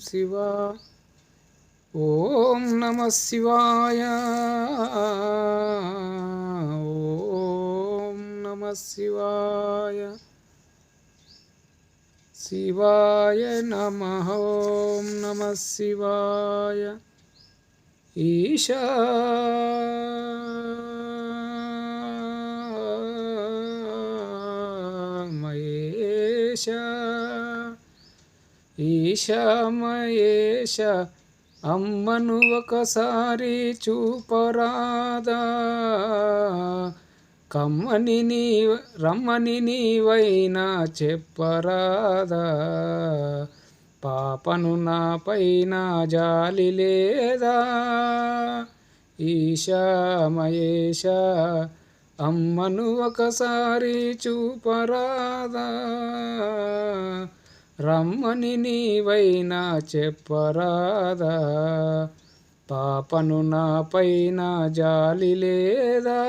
శివా ఓం నమ శివాయ ఓం నమ శివాయ శివాయ నమ ఓం నమ శివాయ ఈశా మహేశ ఈశామయేష అమ్మను ఒకసారి చూపరాదా. కమ్మని నీ రమ్మని నీవైనా చెప్పరాదా. పాపను నా పైన జాలి లేదా. ఈశామయేష అమ్మను ఒకసారి చూపరాదా. రమ్మని నీవైనా చెప్పరాదా? పాపను నా పైన జాలి లేదా?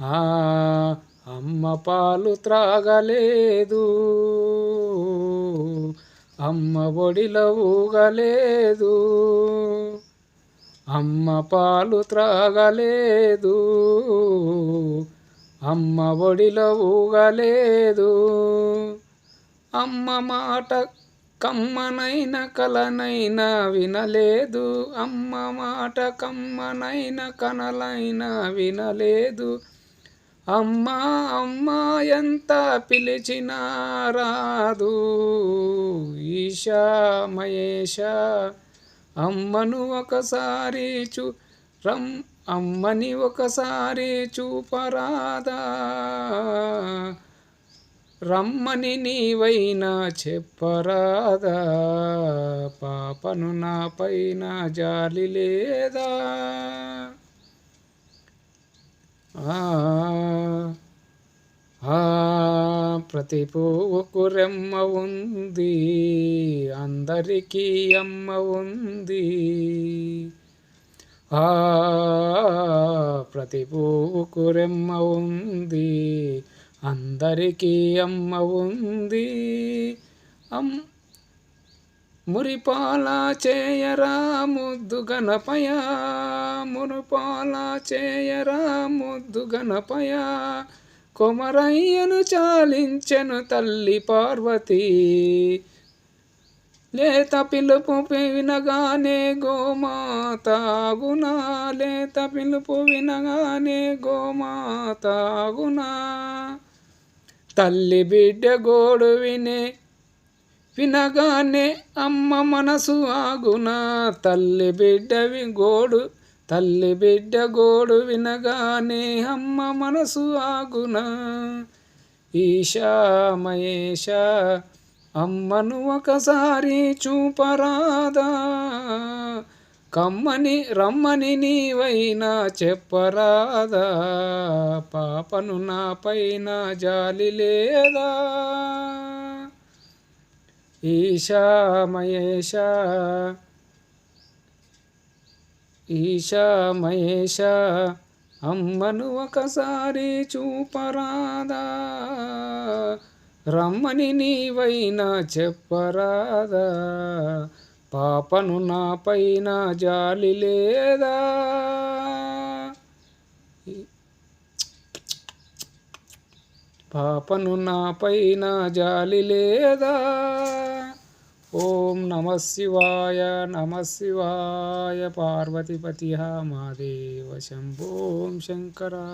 ఆ అమ్మ పాలు త్రాగలేదు. అమ్మ ఒడిలో ఊగలేదు. అమ్మ పాలు త్రాగలేదు. అమ్మ ఒడిలో ఊగలేదు. అమ్మ మాట కమ్మనైన కలనైనా వినలేదు. అమ్మ మాట కమ్మనైన కనలైనా వినలేదు. అమ్మా అమ్మ ఎంత పిలిచినా రాదు. ఈశా మహేష అమ్మను ఒకసారి చూ రమ్ అమ్మని ఒకసారి చూపరాదా? రమ్మని నీవైనా చెప్పరాదా? పాపను నా పైన జాలి లేదా? ప్రతి పువ్వుకు రెమ్మ ఉంది అందరికీ అమ్మ ఉంది. ప్రతి పూకురెమ్మ ఉంది. అందరికీ అమ్మ ఉంది. అమ్ మురిపాల చేయరా ముద్దు గణపయ. మురిపాల చేయరా ముద్దు గణపయ. కొమరయ్యను చాలించెను తల్లి పార్వతీ. లేత పిలుపు వినగానే గోమాతాగునా లేత పిలుపు వినగానే గోమాతాగునా తల్లి బిడ్డ గోడు వినే వినగానే అమ్మ మనసు ఆగునా. తల్లి బిడ్డవి గోడు తల్లి బిడ్డ గోడు వినగానే అమ్మ మనసు ఆగునా. ఈశా మహేష అమ్మను ఒకసారి చూపరాదా. కమ్మని రమ్మని నీవైనా చెప్పరాదా. పాపను నా పైన జాలి లేదా. ఈశా మహేష ఈశా మహేష అమ్మను ఒకసారి చూపరాదా. రమ్మని నీవైనా చెప్పరాదా? పాపను నా పైన జాలి లేదా? పాపను నా పైన జాలి లేదా? ఓం నమ శివాయ నమ శివాయ పార్వతిపతి మహాదేవ శంభోం శంకరా.